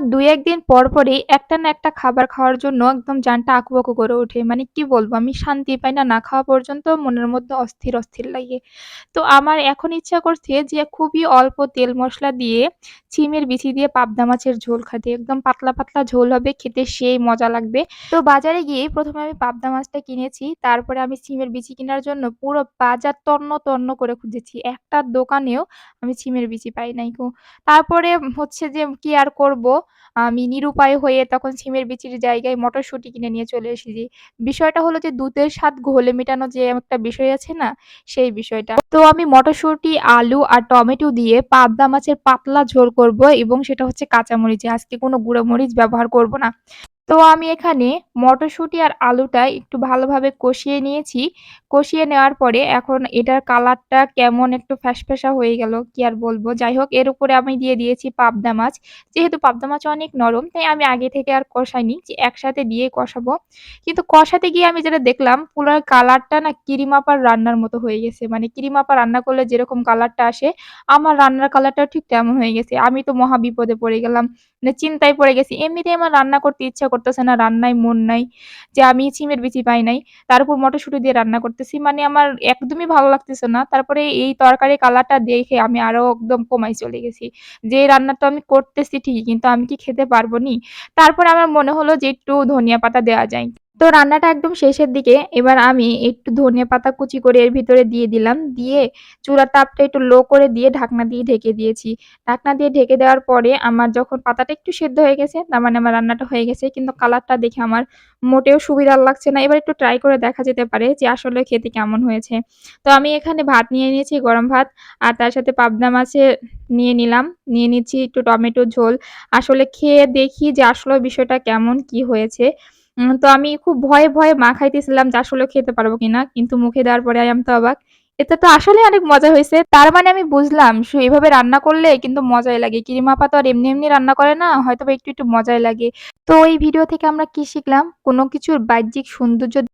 আমার ২-১ দিন পর, পরই একটা না একটা খাবার খাওয়ার জন্য একদম জানটা আঁকুবাঁকু করে ওঠে। মানে কি বলব আমি শান্তি পাই না, না খাওয়া পর্যন্ত মনের মধ্যে অস্থির, অস্থির লাগে। তো আমার এখন ইচ্ছা করছে যে খুবই অল্প তেল মশলা দিয়ে শিমের বিচি দিয়ে পাবদা মাছের ঝোল খাতে। একদম পাতলা, পাতলা ঝোল হবে, খেতে সেই মজা লাগবে। তো বাজারে গিয়ে প্রথমে আমি পাবদা মাছটা কিনেছি। তারপরে আমি শিমের বিচি কেনার জন্য পুরো বাজার তন্ন, তন্ন করে খুঁজেছি। একটা দোকানেও আমি শিমের বিচি পাই নাই। তারপরে হচ্ছে যে কি আর করব, আমি নিরুপায় হয়ে তখন সিমের বিচির জায়গায় মটরশুঁটি কিনে নিয়ে চলে এসেছি। বিষয়টা হলো যে দুধের স্বাদ ঘোলে মেটানো যে একটা বিষয় আছে না? সেই বিষয়টা। তো আমি মটরশুঁটি, আলু আর টমেটো দিয়ে পাবদা মাছের পাতলা ঝোল করব এবং সেটা হচ্ছে কাঁচামরিচে। আজকে কোনো গুঁড়ো মরিচ ব্যবহার করব না। তো আমি এখানে মটরশুঁটি আর আলুটা একটু ভালোভাবে কষিয়ে নিয়েছি। কষিয়ে নেওয়ার পরে এখন এটার কালারটা কেমন একটু ফ্যাসফ্যাসা হয়ে গেল, কি আর বলব যাই হোক এর উপরে আমি দিয়ে দিয়েছি পাবদা মাছ। যেহেতু পাবদা মাছ অনেক নরম তাই আমি আগে থেকে আর কষাইনি যে একসাথে দিয়ে কষাবো। কিন্তু কষাতে গিয়ে আমি যেটা দেখলাম পুরা কালারটা না কিরিম আপার রান্নার মতো হয়ে গেছে। মানে কিরিম আপা রান্না করলে যেরকম কালারটা আসে, আমার রান্নার কালারটাও ঠিক তেমন হয়ে গেছে। আমি তো মহা বিপদে পড়ে গেলাম। মানে চিন্তায় পড়ে গেছি। এমনিতেই আমার রান্না করতে ইচ্ছা করতেছে না, রান্নায় মন নাই। যে আমি শিমের বিচি পাই নাই। তার উপর মটরশুঁটি দিয়ে রান্না করতেছি। মানে আমার একদমই ভালো লাগতেছে না। তারপরে এই তরকারি কালারটা দেখে আমি আরও একদম কমাই চলে গেছি। যে রান্নাটা আমি করতেছি ঠিকই, কিন্তু আমি কি খেতে পারব নি তারপরে আমার মনে হলো যে একটু ধনিয়া পাতা দেওয়া যায়। তো রান্নাটা একদম শেষের দিকে। এবার আমি একটু ধনিয়া পাতা কুচি করে এর ভিতরে দিয়ে দিলাম। দিয়ে চুলার তাপটা একটু লো করে দিয়ে ঢাকনা দিয়ে ঢেকে দিয়েছি। ঢাকনা দিয়ে ঢেকে দেওয়ার পরে আমার যখন পাতাটা একটু সেদ্ধ হয়ে গেছে, তার মানে আমার রান্নাটা হয়ে গেছে। কিন্তু কালারটা দেখে আমার মোটেও সুবিধার লাগছে না। এবার একটু ট্রাই করে দেখা যেতে পারে যে আসলে খেতে কেমন হয়েছে। তো আমি এখানে ভাত নিয়ে নিয়েছি, গরম ভাত। আর তার সাথে পাবদা মাছের নিয়ে নিলাম। নিয়ে নিচ্ছি একটু টমেটো ঝোল। আসলে খেয়ে দেখি যে আসলে বিষয়টা কেমন, কি হয়েছে। উম তো আমি খুব ভয়ে, ভয়ে মা খাইতেছিলাম যা আসলেও খেতে পারব কিনা। কিন্তু মুখে দেওয়ার পরে আমি তো অবাক। এটা তো আসলেই অনেক মজা হয়েছে তার মানে আমি বুঝলাম এইভাবে রান্না করলে কিন্তু মজাই লাগে। কিরিমাপা তো আর এমনি, এমনি রান্না করে না। হয়তোবা একটু, একটু মজাই লাগে। তো এই ভিডিও থেকে আমরা কি শিখলাম? কোনো কিছুর বাহ্যিক সৌন্দর্য